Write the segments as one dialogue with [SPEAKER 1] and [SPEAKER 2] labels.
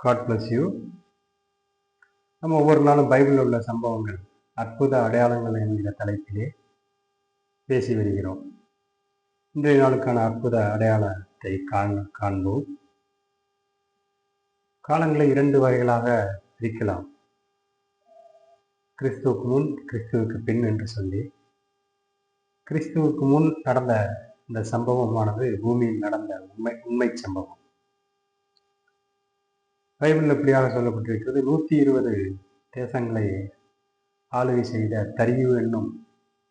[SPEAKER 1] God bless you நம்ம ஒவ்வொரு நாளும் பைபிளில் உள்ள சம்பவங்கள் அற்புத அடையாளங்கள் என்கிற தலைப்பிலே பேசி வருகிறோம். இன்றைய நாளுக்கான அற்புத அடையாளத்தை காண் காண்போம். காலங்களை இரண்டு வகைகளாக பிரிக்கலாம். கிறிஸ்துவுக்கு முன் கிறிஸ்துவுக்கு பின் என்று சொல்லி. கிறிஸ்துவுக்கு முன் நடந்த இந்த சம்பவமானது பூமியில் நடந்த உண்மை உண்மை சம்பவம். பைபிள் எப்படியாக சொல்லப்பட்டிருக்கிறது நூற்றி இருபது தேசங்களை ஆளுகை செய்த தரியு என்னும்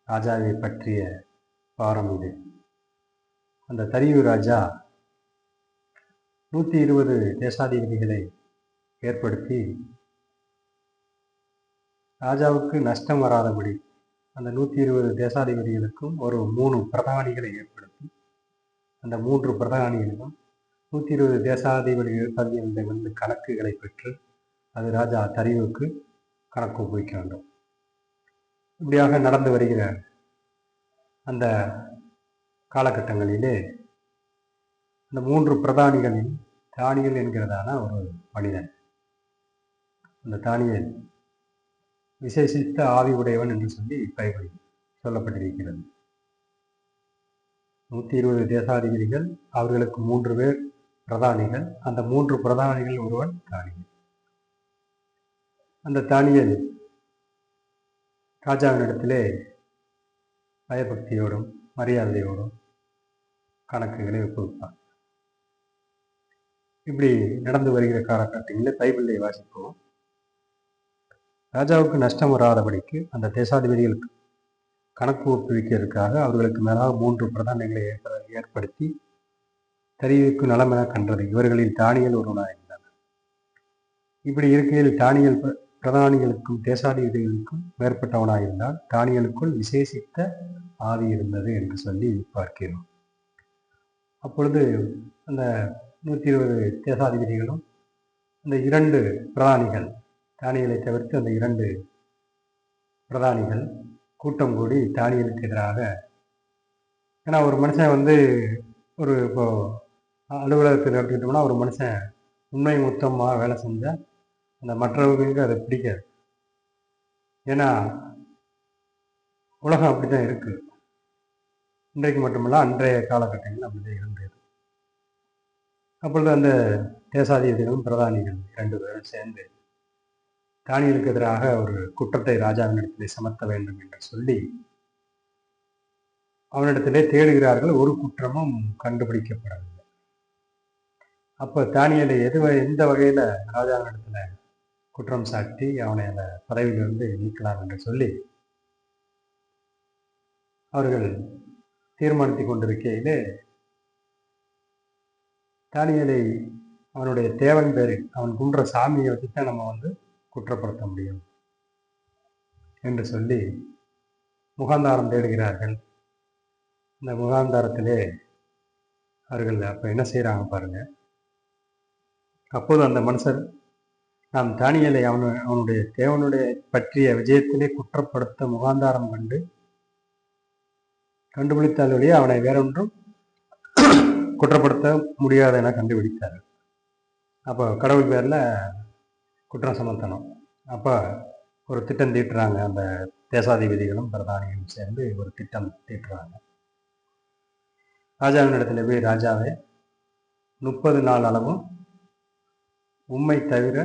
[SPEAKER 1] ராஜாவை பற்றிய பாரம் இது. அந்த தரியு ராஜா நூற்றி இருபது தேசாதிபதிகளை ஏற்படுத்தி ராஜாவுக்கு நஷ்டம் வராதபடி அந்த நூற்றி இருபது தேசாதிபதிகளுக்கும் ஒரு மூணு பிரதானிகளை ஏற்படுத்தி அந்த மூன்று பிரதானிகளுக்கும் நூற்றி இருபது தேசாதிபதிகள் பதினெண்டு வந்து கணக்குகளை பெற்று அது ராஜா தரிவுக்கு கணக்கு ஒப்புவிக்க வேண்டும். இப்படியாக நடந்து வருகிற அந்த காலகட்டங்களிலே அந்த மூன்று பிரதானிகளில் தானியல் என்கிறதான ஒரு மனிதன். அந்த தானியல் விசேஷித்த ஆவி உடையவன் என்று சொல்லி பைபிள் சொல்லப்பட்டிருக்கிறது. நூற்றி இருபது தேசாதிபதிகள் அவர்களுக்கு மூன்று பேர் பிரதானிகள். அந்த மூன்று பிரதானிகள் ஒருவன் தானியல் அந்த தானியல் ராஜாவினிடத்திலே பயபக்தியோடும் மரியாதையோடும் கணக்குகளை ஒப்புவிப்பான். இப்படி நடந்து வருகிற காலகட்டங்களில் பைபிளை வாசிப்போம். ராஜாவுக்கு நஷ்டம் வராதபடிக்கு அந்த தேசாதிபதிகளுக்கு கணக்கு ஒப்புவிக்கிறதுக்காக அவர்களுக்கு மேலாக மூன்று பிரதானிகளை ஏற்ப- தெரிவிக்கும் நலம் என கண்டது. இவர்களில் தானியல் ஒருவனாக இருந்தார் இப்படி இருக்கையில் தானியல் பிரதானிகளுக்கும் தேசாதிபதிகளுக்கும் மேற்பட்டவனாக இருந்தால் தானியலுக்குள் விசேஷித்த ஆவி இருந்தது என்று சொல்லி பார்க்கிறோம். அப்பொழுது அந்த நூற்றி இருபது தேசாதிபதிகளும் அந்த இரண்டு பிரதானிகள் தானியலை தவிர்த்து அந்த இரண்டு பிரதானிகள் கூட்டம் கூடி தானியலுக்கு எதிராக ஏன்னா ஒரு மனுஷன் வந்து ஒரு இப்போது அலுவலகத்தில் எடுத்துக்கிட்டோம்னா ஒரு மனுஷன் உண்மை மொத்தமாக வேலை செஞ்சால் அந்த மற்றவர்களுக்கு அது பிடிக்காது. ஏன்னா உலகம் அப்படிதான் இருக்குது இன்றைக்கு மட்டுமல்ல அன்றைய காலகட்டங்கள் அப்படிதான் இருந்தது. அப்பொழுது அந்த தேசாதிபதிகளும் பிரதானிகள் இரண்டு பேரும் சேர்ந்து தானியலுக்கு எதிராக ஒரு குற்றத்தை ராஜாவினிடத்திலே சமர்த்த வேண்டும் என்று சொல்லி அவனிடத்திலே தேடுகிறார்கள். ஒரு குற்றமும் கண்டுபிடிக்கப்படவில்லை. அப்போ தானியலை எது எந்த வகையில் ராஜாவினிடத்துல குற்றம் சாட்டி அவனை அந்த பதவியிலிருந்து நீக்கலாம் என்று சொல்லி அவர்கள் தீர்மானித்துக் கொண்டிருக்கையிலே தானியலை அவனுடைய தேவன் பேரில் அவன் குன்ற சாமியை வச்சுதான் நம்ம வந்து குற்றப்படுத்த முடியும் என்று சொல்லி முகாந்தாரம் தேடுகிறார்கள். இந்த முகாந்தாரத்திலே அவர்கள் அப்போ என்ன செய்கிறாங்க பாருங்கள் அப்போது அந்த மனுஷர் நாம் தானியலை அவனு அவனுடைய தேவனுடைய பற்றிய விஜயத்திலே குற்றப்படுத்த முகாந்தாரம் கண்டு கண்டுபிடித்தால் வழியே அவனை வேறொன்றும் குற்றப்படுத்த முடியாது என கண்டுபிடித்தார் அப்போ கடவுள் பேரில் குற்றம் சுமத்தணும். அப்போ ஒரு திட்டம் தீட்டுறாங்க. அந்த தேசாதிபதிகளும் பிரதானிகளும் சேர்ந்து ஒரு திட்டம் தீட்டுறாங்க. ராஜாவின் இடத்துல போய் ராஜாவே முப்பது நாள் அளவும் உம்மை தவிர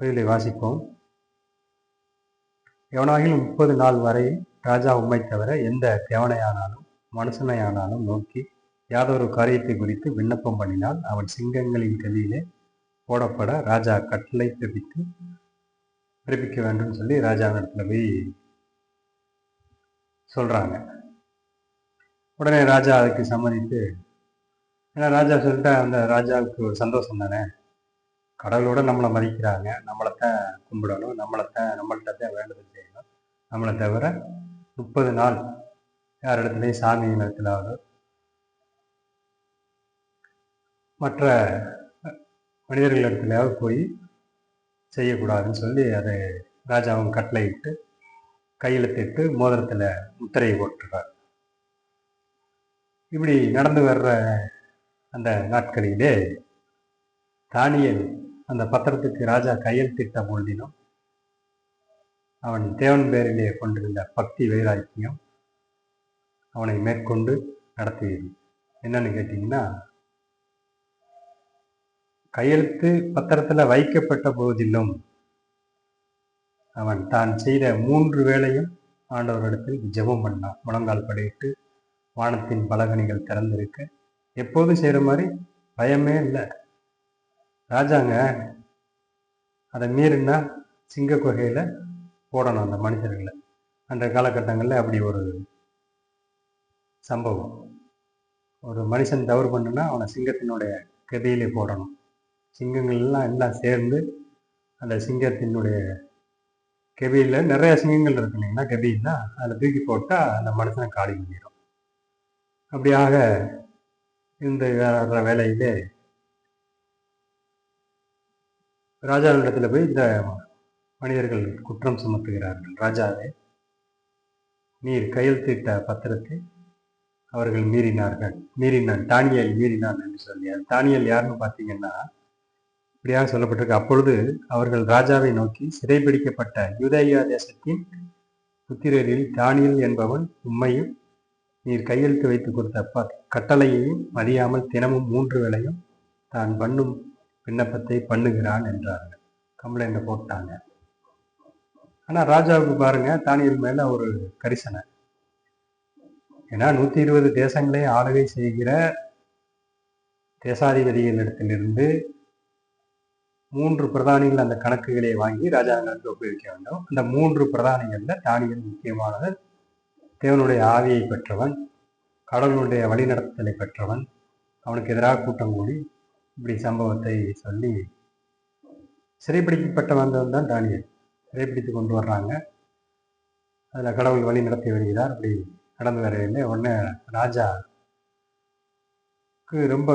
[SPEAKER 1] பதிலை வாசிப்போம். எவனாகிலும் முப்பது நாள் வரை ராஜா உம்மை தவிர எந்த தேவனையானாலும் மனுஷனையானாலும் நோக்கி யாதொரு காரியத்தை குறித்து விண்ணப்பம் பண்ணினால் அவன் சிங்கங்களின் கதியிலே போடப்பட ராஜா கட்டளை பிறப்பித்து பிறப்பிக்க வேண்டும் சொல்லி ராஜாவிடத்துல போய் சொல்றாங்க. உடனே ராஜா அதுக்கு சம்மதித்து ஏன்னா ராஜா சொல்லிட்டா அந்த ராஜாவுக்கு ஒரு சந்தோஷம் தானே? கடவுளோட நம்மளை மதிக்கிறாங்க. நம்மளைத்தான் கும்பிடணும். நம்மளைத்தான் நம்மள்கிட்ட தான் வேண்டுதல் செய்யணும். நம்மளை தவிர முப்பது நாள் யார் இடத்துலையும் சாமி இடத்துலாவது மற்ற மனிதர்கள் இடத்துலையாவது போய் செய்யக்கூடாதுன்னு சொல்லி அதை ராஜாவும் கட்டளையிட்டு கையெழுத்திட்டு மோதிரத்தில் முத்திரையை போட்டுருக்கார். இப்படி நடந்து வர்ற அந்த நாட்களிலே தானியல் அந்த பத்திரத்துக்கு ராஜா கையெழுத்திட்ட பொழுதிலும் அவன் தேவன் பேரிலே கொண்டிருந்த பக்தி வைராக்கியம் அவனை மேற்கொண்டு நடத்தியது. என்னன்னு கேட்டீங்கன்னா கையெழுத்து பத்திரத்தில் வைக்கப்பட்ட போதிலும் அவன் தான் செய்த மூன்று வேளையும் ஆண்டவரிடத்தில் ஜெபம் பண்ணான். முழங்கால் படையிட்டு வானத்தின் பலகணிகள் திறந்திருக்க எப்போதும் செய்கிற மாதிரி பயமே இல்லை. ராஜாங்க அதை மீறினா சிங்க குகையில் போடணும் அந்த மனுஷர்களை அந்த காலகட்டங்களில் அப்படி ஒரு சம்பவம். ஒரு மனுஷன் தவறு பண்ணுனா அவனை சிங்கத்தினுடைய கதையிலே போடணும். சிங்கங்கள் எல்லாம் எல்லாம் சேர்ந்து அந்த சிங்கத்தினுடைய கெபியில் நிறைய சிங்கங்கள் இருக்கு இல்லைங்களா? கெபின்னா அதில் தூக்கி போட்டால் அந்த மனுஷனை காலி பண்ணிடும் அப்படியாக இந்த வேலையிலே ராஜா ராஜாவிடத்தில் போய் இந்த மனிதர்கள் குற்றம் சுமத்துகிறார்கள். ராஜாவே நீர் கையெழுத்திட்ட பத்திரத்தை அவர்கள் மீறினார்கள். மீறினான் தானியல் மீறினான் என்று சொல்லி. அது தானியல் யாருன்னு பார்த்தீங்கன்னா இப்படியாக சொல்லப்பட்டிருக்கு. அப்பொழுது அவர்கள் ராஜாவை நோக்கி சிறைபிடிக்கப்பட்ட யூதேயா தேசத்தின் புத்திரரில் தானியல் என்பவன் உண்மையும் நீர் கையெழுத்து வைத்து கொடுத்த ப கட்டளையையும் அறியாமல் தினமும் மூன்று வேளையும் தான் பண்ணும் விண்ணப்பத்தை பண்ணுகிறான் என்றார்கள். கம்ப்ளைண்ட்டை போட்டாங்க? ஆனா ராஜாவுக்கு பாருங்க தானியல் மேல ஒரு கரிசனை. ஏன்னா நூத்தி இருபது தேசங்களை ஆளுகை செய்கிற தேசாதிபதிகளிடத்திலிருந்து மூன்று பிரதானிகள் அந்த கணக்குகளை வாங்கி ராஜாங்களுக்கு ஒப்புவிக்க வேண்டும். அந்த மூன்று பிரதானிகள்ல தானியல் முக்கியமானது. தேவனுடைய ஆவியை பெற்றவன் கடவுளுடைய வழிநடத்தலை பெற்றவன் அவனுக்கு எதிராக கூட்டம் கூடி இப்படி சம்பவத்தை சொல்லி சிறைப்பிடிக்கப்பட்ட வந்தவன் தான் தானியல். சிறைப்பிடித்து கொண்டு வர்றாங்க. அதில் கடவுள் வழி நடத்தி வருகிறார். அப்படி நடந்து வரையில் உடனே ராஜாக்கு ரொம்ப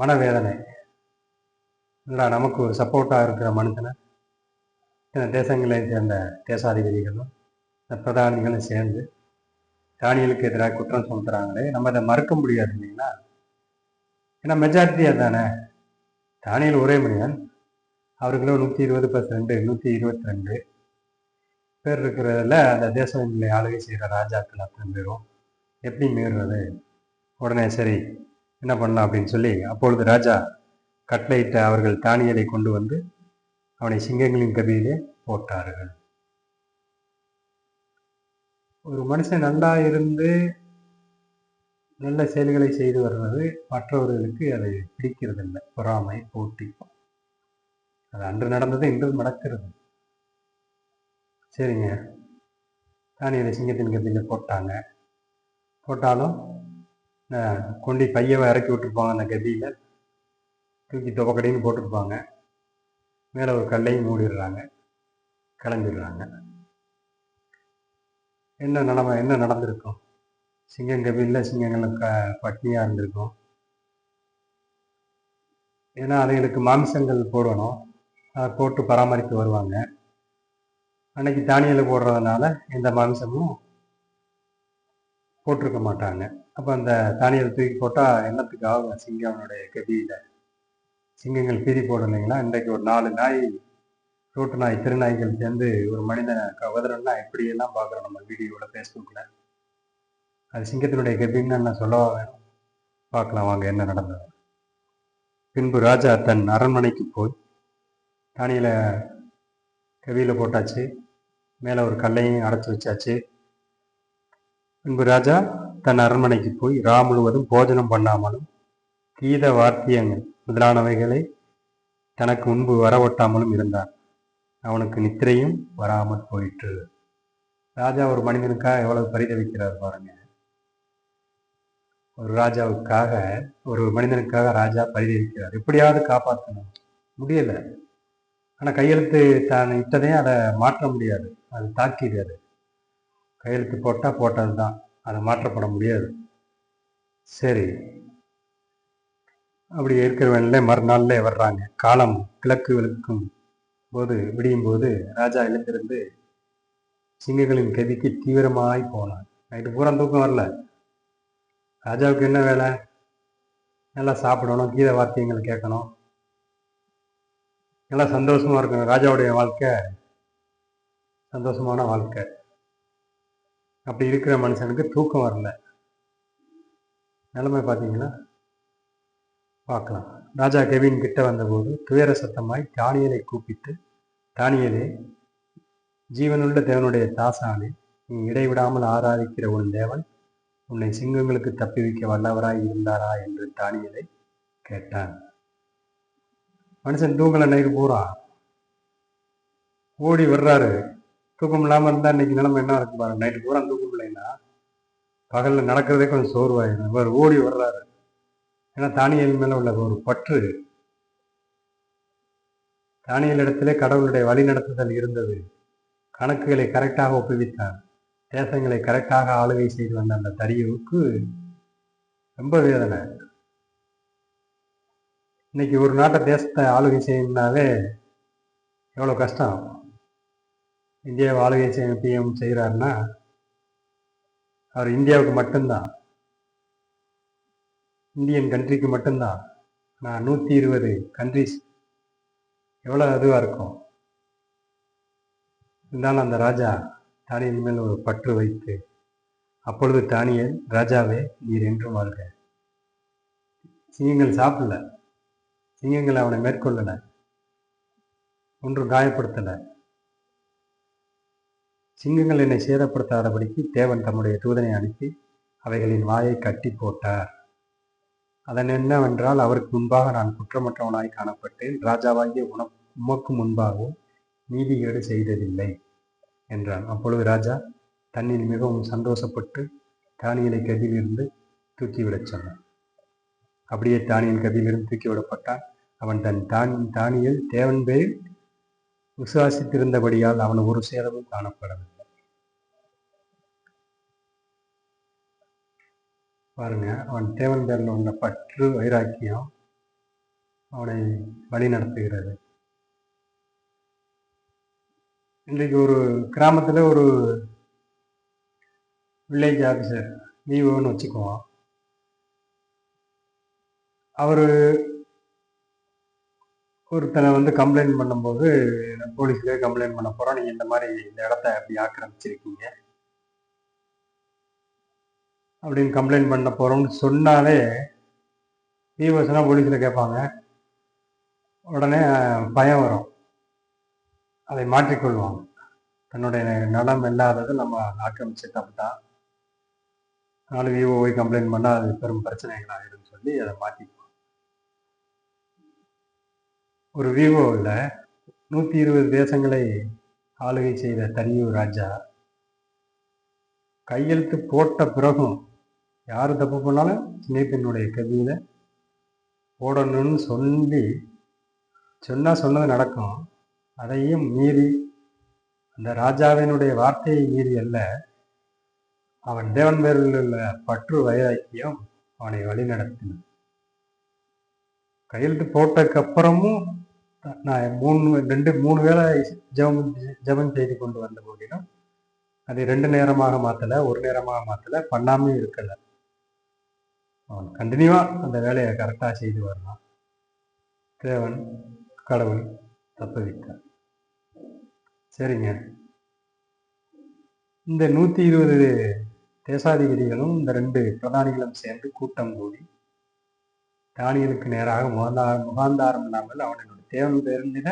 [SPEAKER 1] மனவேதனை. இல்லைடா நமக்கு ஒரு சப்போர்ட்டாக இருக்கிற மனுஷனை இந்த தேசங்களை சேர்ந்த தேசாதிபதிகளும் இந்த பிரதானிகளும் சேர்ந்து தானியலுக்கு எதிராக குற்றம் சுமத்துறாங்களே நம்ம அதை மறுக்க முடியாது இல்லைங்களா? ஏன்னா மெஜாரிட்டியாக தானே தானியல் ஒரே மனிதன். அவர்களும் நூற்றி இருபது ப்ளஸ் ரெண்டு நூற்றி இருபத்தி ரெண்டு பேர் இருக்கிறதுல அந்த தேசங்களை ஆளுகை செய்கிற ராஜாக்கள் அத்தனை பேரும் எப்படி மீறுறது? உடனே சரி என்ன பண்ணலாம் அப்படின்னு சொல்லி அப்பொழுது ராஜா கட்டளையிட்ட அவர்கள் தானியலை கொண்டு வந்து அவனை சிங்கங்களின் கபியிலே போட்டார்கள். ஒரு மனுஷன் நல்லா இருந்து நல்ல செயல்களை செய்து வர்றது மற்றவர்களுக்கு அதை பிடிக்கிறதில்லை. பொறாமை போட்டி. அது அன்று நடந்தது இன்றும் நடக்கிறது சரிங்க. தானியில் சிங்கத்தின் கத்தியில் போட்டாங்க. போட்டாலும் கொண்டி கொண்டு பையவை இறக்கி விட்டுருப்பாங்க அந்த கதியில். தூக்கி துவக்கடின்னு போட்டிருப்பாங்க. மேலே ஒரு கல்லையும் மூடிடுறாங்க. கிளம்பிடுறாங்க. என்ன நிலமை என்ன நடந்திருக்கும்? சிங்கம் கபிலில் சிங்கங்கள் க பட்னியாக இருந்திருக்கும். ஏன்னா அதுங்களுக்கு மாமிசங்கள் போடணும். அதை போட்டு பராமரித்து வருவாங்க. அன்னைக்கு தானியல் போடுறதுனால எந்த மாமிசமும் போட்டிருக்க மாட்டாங்க. அப்போ அந்த தானியல் தூக்கி போட்டால் என்னத்துக்கு ஆகும் சிங்கம்னுடைய கபியில் சிங்கங்கள் பீதி போடும் இல்லைங்களா இன்றைக்கு ஒரு நாலு நாய் ரோட்டு நாய் திருநாய்கள் சேர்ந்து ஒரு மனிதனை கவதரன்னா இப்படியெல்லாம் பார்க்குறோம் நம்ம வீடியோவில் ஃபேஸ்புக்கில் அது சிங்கத்தினுடைய கெபின்னு நான் சொல்லவா வேணும் பார்க்கலாம் வாங்க என்ன நடந்தது. பின்பு ராஜா தன் அரண்மனைக்கு போய் தானியில் கவியில் போட்டாச்சு. மேலே ஒரு கல்லையும் அடைச்சி வச்சாச்சு. பின்பு ராஜா தன் அரண்மனைக்கு போய் ரா முழுவதும் போஜனம் பண்ணாமலும் கீத வார்த்தியங்கள் முதலானவைகளை தனக்கு முன்பு வரவொட்டாமலும் இருந்தான் அவனுக்கு நித்திரையும் வராமல் போயிற்று. ராஜா ஒரு மனிதனுக்காக எவ்வளவு பரிதவிக்கிறார் பாருங்க. ஒரு ராஜாவுக்காக ஒரு மனிதனுக்காக ராஜா பரிதவிக்கிறார். எப்படியாவது காப்பாற்றணும் முடியல. ஆனால் கையெழுத்து தான் இட்டதையும் அதை மாற்ற முடியாது. அது தாக்கிடு அது. கையெழுத்து போட்டால் போட்டது தான். அதை மாற்றப்பட முடியாது. சரி. அப்படி இருக்கிறவன்ல மறுநாளில் வர்றாங்க. காலம் கிழக்கு விளக்கும் போது விடியும் போது ராஜா எழுந்திருந்து சிங்கங்களின் கதிக்கு தீவிரமாய் போனான் நைட்டு பூரா தூக்கம் வரல. ராஜாவுக்கு என்ன வேலை? நல்லா சாப்பிடணும் கீத வார்த்தைகள் கேட்கணும். நல்லா சந்தோஷமாக இருக்கணும். ராஜாவுடைய வாழ்க்கை சந்தோஷமான வாழ்க்கை. அப்படி இருக்கிற மனுஷனுக்கு தூக்கம் வரல. நிலைமை பார்த்தீங்கன்னா பார்க்கலாம். ராஜா கெவின் கிட்ட வந்தபோது துயர சத்தமாய் தானியலை கூப்பிட்டு தானியலே ஜீவனுள்ள தேவனுடைய தாசானே நீ இடைவிடாமல் ஆராதிக்கிற உன் தேவன் உன்னை சிங்கங்களுக்கு தப்பி வைக்க வல்லவராய் இருந்தாரா? என்று தானியலை கேட்டான். மனுஷன் தூங்கல நைட்டு பூரா. ஓடி வர்றாரு. தூக்கம் இல்லாமல் இருந்தால் இன்னைக்கு நிலைமை என்ன இருக்கு பாருங்க நைட்டு பூரா தூக்கம் இல்லைன்னா பகலில் நடக்கிறதே கொஞ்சம் சோர்வாயிடும் இவர் ஓடி வர்றாரு. ஏன்னா தானியல் மேலே உள்ள ஒரு பற்று. தானியல் இடத்திலே கடவுளுடைய வழிநடத்துதல் இருந்தது. கணக்குகளை கரெக்டாக ஒப்புவித்தார். தேசங்களை கரெக்டாக ஆளுகை செய்து வந்த அந்த தரியுவுக்கு ரொம்ப வேதனை. இன்னைக்கு ஒரு நாட்டை தேசத்தை ஆளுகை செய்யணும்னாவே எவ்வளோ கஷ்டம். இந்தியாவை ஆளுகை செய்ய பிஎம் செய்கிறாருன்னா அவர் இந்தியாவுக்கு மட்டும்தான். இந்தியன் கண்ட்ரிக்கு மட்டும்தான். நான் நூற்றி இருபது கண்ட்ரிஸ் எவ்வளோ இதுவாக இருக்கும்? இருந்தாலும் அந்த ராஜா தானியல் மேல் ஒரு பற்று வைத்து அப்பொழுது தானியல் ராஜாவே நீர் என்றும் வாழ்க. சிங்கங்கள் சாப்பிடல. சிங்கங்கள் அவனை மேற்கொள்ளலை. ஒன்றும் காயப்படுத்தலை. சிங்கங்கள் என்னை சேதப்படுத்தாதபடிக்கு தேவன் தம்முடைய தூதனை அனுப்பி அவைகளின் வாயை கட்டி போட்டார். அதன் என்னவென்றால் அவருக்கு முன்பாக நான் குற்றமற்றவனாய் காணப்பட்டேன் ராஜாவாகிய உனக்கு உமக்கு முன்பாகவும் நீதிகேடு செய்ததில்லை என்றான். அப்பொழுது ராஜா தன்னில் மிகவும் சந்தோஷப்பட்டு தானியலை கதியிலிருந்து தூக்கிவிடச் சொன்னான். அப்படியே தானியல் கதியிலிருந்து தூக்கிவிடப்பட்டான். அவன் தன் தான் தானியில் தேவன் பேரில் விசுவாசித்திருந்தபடியால் அவன் ஒரு சேதமும் காணப்படவில்லை. பாருங்கள் அவன் தேவன் பேரில் உள்ள பற்று வைராக்கியம் அவனை வழி நடத்துகிறது இன்றைக்கு ஒரு கிராமத்தில் ஒரு வில்லேஜ் ஆஃபீஸர் விவோன்னு வச்சுக்குவோம் அவர் ஒருத்தனை வந்து கம்ப்ளைண்ட் பண்ணும்போது போலீஸ்லேயே கம்ப்ளைண்ட் பண்ண போகிறோம் நீங்கள் இந்த மாதிரி இந்த இடத்த அப்படி ஆக்கிரமிச்சிருக்கீங்க. அப்படின்னு கம்ப்ளைண்ட் பண்ண போகிறோம்னு சொன்னாலே விவோஸ்னால் போலீஸில் கேட்பாங்க உடனே பயம் வரும். அதை மாற்றிக்கொள்வாங்க. தன்னுடைய நலம் இல்லாதது நம்ம ஆக்கிரமிச்சு தப்பு தான் நாலு விவோ போய் கம்ப்ளைண்ட் பண்ணால் அது பெரும் பிரச்சனைகள் ஆகிடும் சொல்லி அதை மாற்றிக்குவோம் ஒரு விவோவில் நூற்றி இருபது தேசங்களை ஆளுகை செய்த தனியூர் ராஜா கையெழுத்து போட்ட பிறகும் யார் தப்பு பண்ணாலும் சின்னப்பெண்ணுடைய கவியில் போடணும்னு சொல்லி சொன்னால் சொன்னது நடக்கும். அதையும் மீறி அந்த ராஜாவினுடைய வார்த்தையை மீறி அல்ல அவன் தேவன் பேரில் உள்ள பற்று வைராக்கியம் அவனை வழிநடத்தின கையெழுத்து போட்டக்கப்புறமும் நான் மூணு ரெண்டு மூணு வேளை ஜெபம் ஜெபம் செய்து கொண்டு வந்த போதிலும் அதை ரெண்டு நேரமாக மாற்றலை ஒரு நேரமாக மாற்றலை பண்ணாமே இருக்கலை. அவன் கண்டினியூவாக அந்த வேலையை கரெக்டாக செய்து வரலாம் தேவன் கடவுள் தப்பு வைத்தார் சரிங்க. இந்த நூற்றி இருபது தேசாதிபதிகளும் இந்த ரெண்டு பிரதானிகளும் சேர்ந்து கூட்டம் கூடி தானியலுக்கு நேராக முகாந்தா முகாந்தாரம் இல்லாமல் அவனுடைய தேவன் தெரிஞ்சிட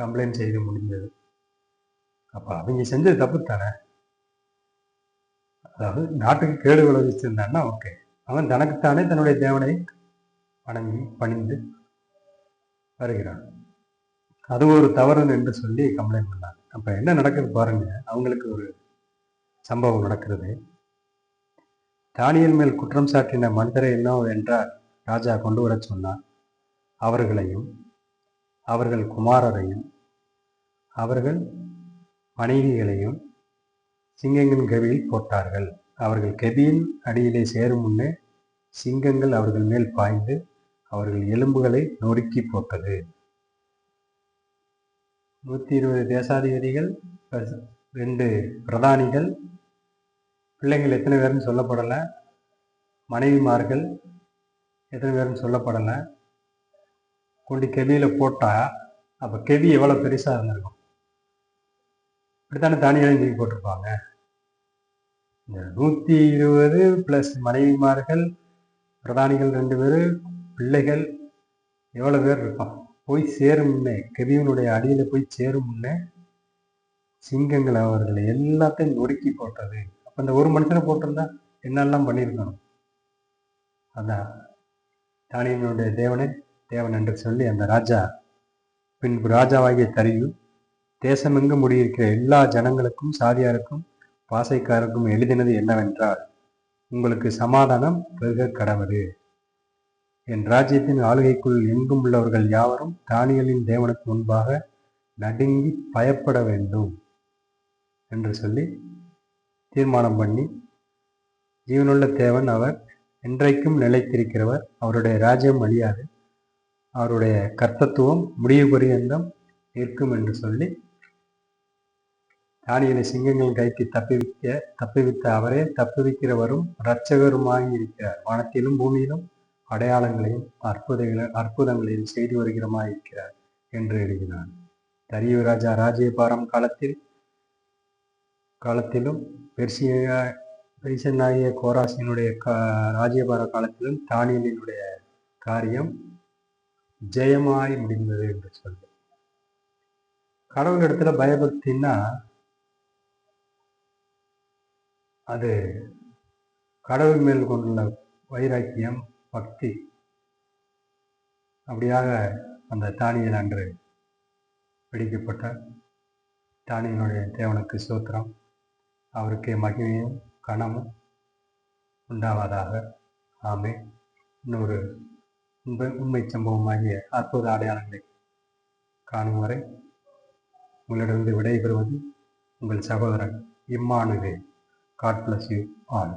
[SPEAKER 1] கம்ப்ளைண்ட் செய்து முடிந்தது. அப்போ அவங்க செஞ்சது தப்பு தானே அதாவது நாட்டுக்கு கேடு விளைவிச்சிருந்தான்னா ஓகே அவன் தனக்குத்தானே தன்னுடைய தேவனை வணங்கி பணிந்து வருகிறான். அது ஒரு தவறு என்று சொல்லி கம்ப்ளைண்ட் பண்ணாங்க. அப்ப என்ன நடக்குது பாருங்க. அவங்களுக்கு ஒரு சம்பவம் நடக்கிறது. தானியல் மேல் குற்றம் சாட்டின மனிதரை என்ன என்றால் ராஜா கொண்டு வர சொன்னார். அவர்களையும் அவர்கள் குமாரரையும் அவர்கள் மனைவிகளையும் சிங்கங்களின் கவியில் போட்டார்கள். அவர்கள் கெபியின் அடியிலே சேரும் முன்னே சிங்கங்கள் அவர்கள் மேல் பாய்ந்து அவர்கள் எலும்புகளை நொறுக்கி போட்டது. நூற்றி இருபது தேசாதிபதிகள் ரெண்டு பிரதானிகள் பிள்ளைங்கள் எத்தனை பேர்னு சொல்லப்படலை மனைவிமார்கள் எத்தனை பேர்னு சொல்லப்படலை. கொண்டு கெவியில் போட்டால் அப்போ கெவி எவ்வளோ பெருசாக இருந்திருக்கும்? இப்படித்தானே தானியலையும் தூக்கி போட்டிருப்பாங்க. இந்த நூற்றி இருபது ப்ளஸ் மனைவிமார்கள் பிரதானிகள் ரெண்டு பேர் பிள்ளைகள் எவ்வளோ பேர் இருப்பான்? போய் சேரும் முன்னே கெவியனுடைய அடியில் போய் சேரும் முன்னே சிங்கங்கள் அவர்களை எல்லாத்தையும் நொறுக்கி போட்டது. அப்போ இந்த ஒரு மனுஷனை போட்டிருந்தா என்னெல்லாம் பண்ணியிருக்கணும்? அதான். தானியனுடைய தேவனே தேவன் என்று சொல்லி அந்த ராஜா பின்பு ராஜாவாகிய தரியும் தேசமெங்கு முடியிருக்கிற எல்லா ஜனங்களுக்கும் சாதியாருக்கும் பாசைக்காரருக்கும் எழுதினது என்னவென்றால் உங்களுக்கு சமாதானம் பெருக கடவுது என் ராஜ்யத்தின் ஆளுகைக்குள் எங்கும் உள்ளவர்கள் யாவரும் தானியலின் தேவனுக்கு முன்பாக நடுங்கி பயப்பட வேண்டும் என்று சொல்லி தீர்மானம் பண்ணி ஜீவனுள்ள தேவன் அவர் என்றைக்கும் நிலைத்திருக்கிறவர். அவருடைய ராஜ்யம் அழியாது. அவருடைய கர்த்தத்துவம் முடிவு பரியந்தம் இருக்கும் என்று சொல்லி தானியலை சிங்கங்கள் கைக்கு தப்பிவிக்க தப்பிவித்த அவரே தப்புவிக்கிறவரும் இரட்சகருமாய் இருக்கிறார். வானத்திலும் பூமியிலும் அடையாளங்களையும் அற்புதங்களை அற்புதங்களையும் செய்து வருகிறமாய் இருக்கிறார் என்று எழுதினான் தரியு ராஜா ராஜ்யபாரம் காலத்தில் காலத்திலும் பெர்சியா பெரிசனாகிய கோராசினுடைய கா ராஜ்யபார காலத்திலும் தானியலினுடைய காரியம் ஜெயமாய் முடிந்தது என்று சொல்லி கடவுள் இடத்துல பயபக்தின்னா அது கடவுள் மேல் கொண்டுள்ள வைராக்கியம் பக்தி. அப்படியாக அந்த தானியல் அன்று பிடிக்கப்பட்ட தானியனுடைய தேவனுக்கு சோத்திரம். அவருக்கு மகிமையும் கனமும் உண்டாவதாக. ஆமே இன்னொரு உண்மை உண்மை சம்பவமாகிய அற்புத அடையாளங்களை காணும் வரை உங்களிடமிருந்து விடைபெறுவது உங்கள் சகோதரன் Emmanuel God bless you all